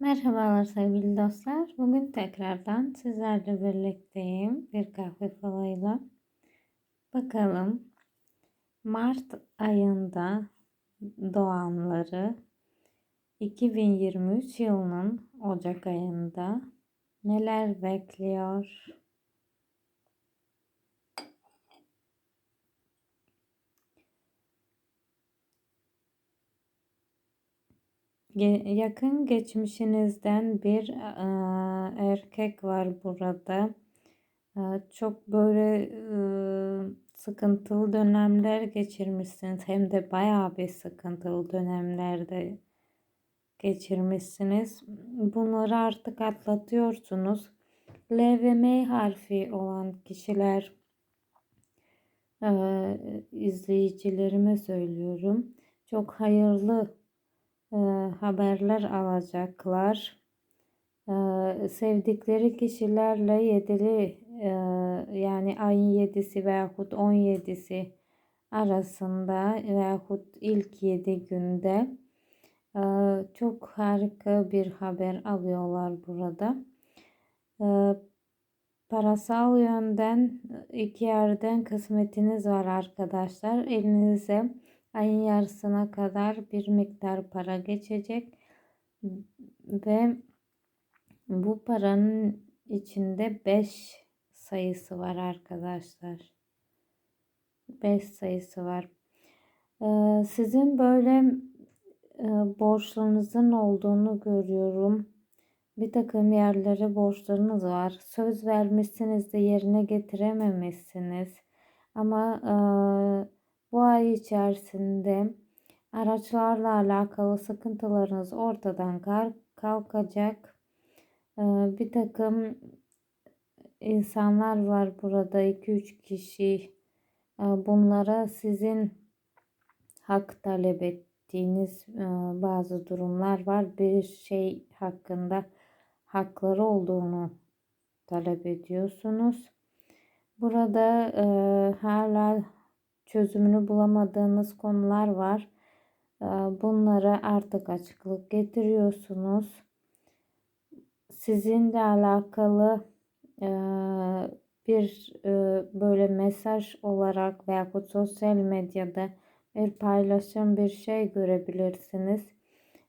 Merhabalar sevgili dostlar. Bugün tekrardan sizlerle birlikteyim bir kahve falayla. Bakalım Mart ayında doğanları 2023 yılının Ocak ayında neler bekliyor? Yakın geçmişinizden bir erkek var burada. Çok böyle sıkıntılı dönemler geçirmişsiniz. Hem de bayağı bir sıkıntılı dönemlerde geçirmişsiniz. Bunları artık atlatıyorsunuz. L ve M harfi olan kişiler izleyicilerime söylüyorum. Çok hayırlı e, haberler alacaklar. E, sevdikleri kişilerle yedili e, yani ayın yedisi veyahut on yedisi arasında veyahut ilk yedi günde çok harika bir haber alıyorlar burada. Parasal yönden iki yerden kısmetiniz var arkadaşlar. Elinize ayın yarısına kadar bir miktar para geçecek ve bu paranın içinde 5 sayısı var arkadaşlar. 5 sayısı var. Ee, sizin böyle e, borçlarınızın olduğunu görüyorum. Bir takım yerlere borçlarınız var. Söz vermişsiniz de yerine getirememişsiniz. Ama e, bu ay içerisinde araçlarla alakalı sıkıntılarınız ortadan kalkacak. Ee, bir takım insanlar var burada 2-3 kişi. Ee, bunlara sizin hak talep ettiğiniz e, bazı durumlar var. Bir şey hakkında hakları olduğunu talep ediyorsunuz. Burada e, hala çözümünü bulamadığınız konular var. Ee, bunlara artık açıklık getiriyorsunuz. Sizinle alakalı e, bir e, böyle mesaj olarak veya sosyal medyada bir paylaşım bir şey görebilirsiniz.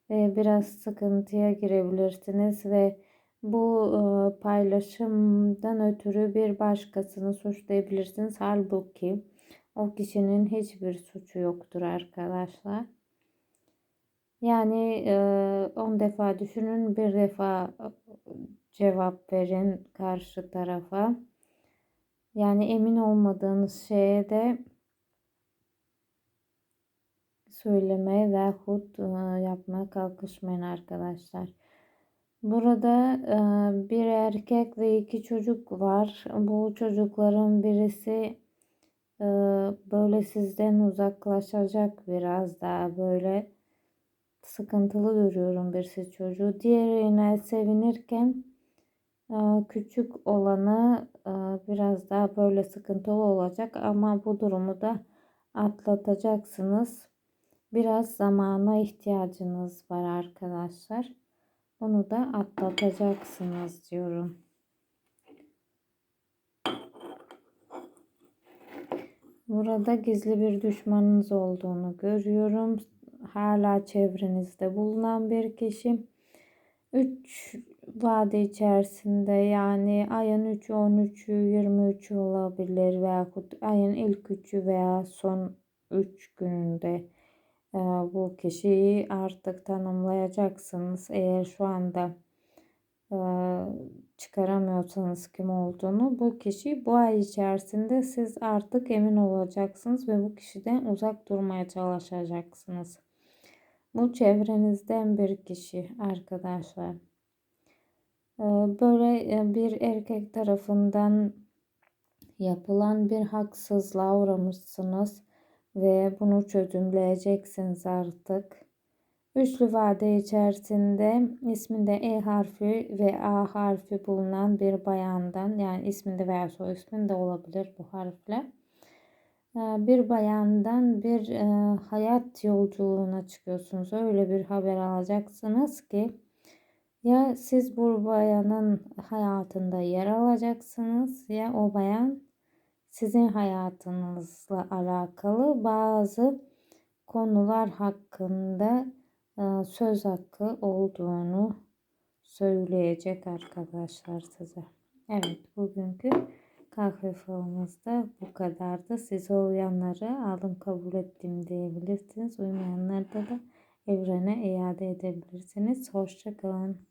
Biraz sıkıntıya girebilirsiniz ve bu e, paylaşımdan ötürü bir başkasını suçlayabilirsiniz. Halbuki o kişinin hiçbir suçu yoktur arkadaşlar. Yani 10 defa düşünün bir defa cevap verin karşı tarafa. Yani emin olmadığınız şeye de söylemeye veyahut yapmaya kalkışmayın arkadaşlar. Burada bir erkek ve iki çocuk var. Bu çocukların birisi böyle sizden uzaklaşacak biraz daha böyle sıkıntılı görüyorum birisi çocuğu. Diğerine sevinirken küçük olanı biraz daha böyle sıkıntılı olacak ama bu durumu da atlatacaksınız. Biraz zamana ihtiyacınız var arkadaşlar. Bunu da atlatacaksınız diyorum. Burada gizli bir düşmanınız olduğunu görüyorum. Hala çevrenizde bulunan bir kişi. 3 vade içerisinde yani ayın 3'ü, 13'ü, 23'ü olabilir veya ayın ilk 3'ü veya son 3 gününde e, bu kişiyi artık tanımlayacaksınız. Eğer şu anda çıkaramıyorsanız kim olduğunu bu kişi bu ay içerisinde siz artık emin olacaksınız ve bu kişiden uzak durmaya çalışacaksınız. Bu çevrenizden bir kişi arkadaşlar. Böyle bir erkek tarafından yapılan bir haksızlığa uğramışsınız ve bunu çözümleyeceksiniz artık. Üçlü vade içerisinde isminde E harfi ve A harfi bulunan bir bayandan yani isminde veya soy isminde olabilir bu harfler. Ee, bir bayandan bir e, hayat yolculuğuna çıkıyorsunuz. Öyle bir haber alacaksınız ki Ya siz bu bayanın hayatında yer alacaksınız ya o bayan sizin hayatınızla alakalı bazı konular hakkında söz hakkı olduğunu söyleyecek arkadaşlar size. Evet bugünkü kahve falımız da bu kadardı. Size uyanları aldım kabul ettim diyebilirsiniz. Uymayanlarda da evrene iade edebilirsiniz. Hoşçakalın.